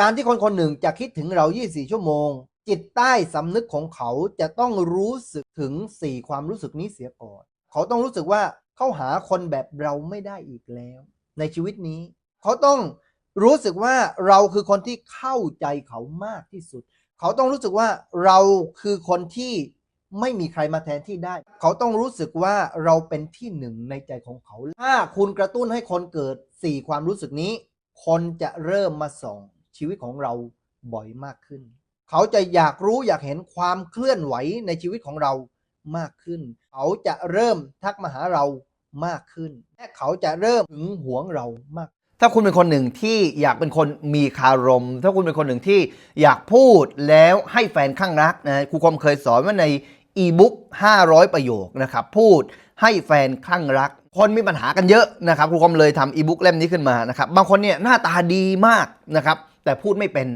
การที่คนคนหนึ่งจะคิดถึงเรา 24 ชั่วโมง จิตใต้สำนึกของเขาจะต้องรู้สึกถึง 4 ความรู้สึกนี้เสียก่อน เขาต้องรู้สึกว่าเขาหาคนแบบเราไม่ได้อีกแล้ว ในชีวิตนี้ เขาต้องรู้สึกว่าเราคือคนที่เข้าใจเขามากที่สุด เขาต้องรู้สึกว่าเราคือคนที่ไม่มีใครมาแทนที่ได้ เขาต้องรู้สึกว่าเราเป็นที่หนึ่งในใจของเขา ถ้าคุณกระตุ้นให้คนเกิด 4 ความรู้สึกนี้ คนจะเริ่มมาส่อง ชีวิตของเราบ่อยมากขึ้น เขาจะอยากรู้อยากเห็นความเคลื่อนไหวในชีวิตของเรามากขึ้น เขาจะเริ่มทักมาหาเรามากขึ้น และเขาจะเริ่มถึงหวงเรามาก ถ้าคุณเป็นคนหนึ่งที่อยากเป็นคนมีคารม ถ้าคุณเป็นคนหนึ่งที่อยากพูดแล้วให้แฟนข้างรักนะครูคมเคยสอนว่าในอีบุ๊ก500 ประโยคนะครับ พูดให้แฟนข้างรัก คนมีปัญหากันเยอะนะครับครูคมเลยทำอีบุ๊กเล่มนี้ขึ้นมานะครับ บางคนเนี่ยหน้าตาดีมากนะครับ แต่พูดไม่เป็น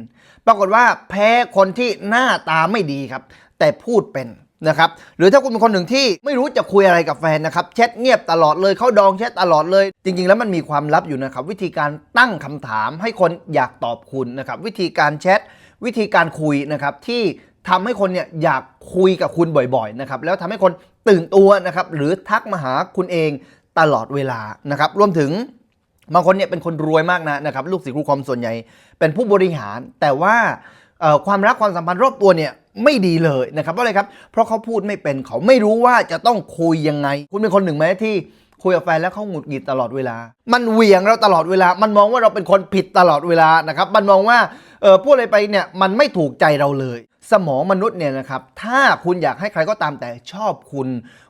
ปรากฏว่าแพ้คนที่หน้าตาไม่ดีครับ แต่พูดเป็นนะครับหรือถ้าคุณเป็นคนหนึ่งที่ไม่รู้จะคุยอะไรกับแฟนนะครับแชทเงียบตลอดเลยเขาดองแชทตลอดเลย จริง ๆ แล้วมันมีความลับอยู่นะครับ วิธีการตั้งคำถามให้คนอยากตอบคุณนะครับ วิธีการแชทวิธีการคุยนะครับที่ทำให้คนเนี่ยอยากคุยกับคุณบ่อยๆนะครับแล้วทำให้คนตื่นตัวนะครับหรือทักมาหาคุณเองตลอดเวลานะครับรวมถึง บางคนเนี่ยเป็นคนรวยมากนะนะครับลูกศิษย์ครูคอมส่วนใหญ่ เป็นผู้บริหาร แต่ว่าความรักความสัมพันธ์รอบตัวเนี่ยไม่ดีเลยนะครับเพราะอะไรครับ เพราะเขาพูดไม่เป็นเขาไม่รู้ว่าจะต้องคุยยังไง คุณเป็นคนหนึ่งไหมที่คุยกับแฟนแล้วเขาหงุดหงิดตลอดเวลา มันเหวี่ยงเราตลอดเวลา มันมองว่าเราเป็นคนผิดตลอดเวลานะครับ มันมองว่าเออพูดอะไรไปเนี่ยมันไม่ถูกใจเราเลย สมองมนุษย์เนี่ยนะครับ ถ้าคุณอยากให้ใครก็ตามแต่ชอบคุณ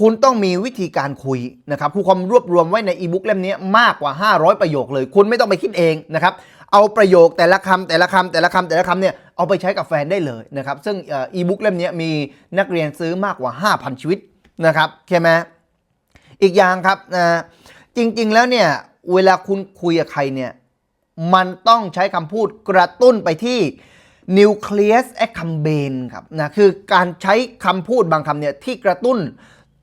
คุณต้องมีวิธีการคุยนะครับครูคอมรวบรวมไว้ในอีบุ๊กเล่มนี้มากกว่า 500 ประโยคเลย คุณไม่ต้องไปคิดเองนะครับ เอาประโยคแต่ละคำแต่ละคำแต่ละคำแต่ละคำเนี่ยเอาไปใช้กับแฟนได้เลยนะครับ ซึ่งอีบุ๊กเล่มนี้มีนักเรียนซื้อมากกว่า 5,000 ชีวิตนะครับใช่ไหมอีกอย่างครับนะจริง ๆ แล้วเนี่ยเวลาคุณคุยกับใครเนี่ยมันต้องใช้คำพูดกระตุ้นไปที่ nucleus accumbens ครับนะคือการใช้คำพูดบางคำเนี่ยที่กระตุ้น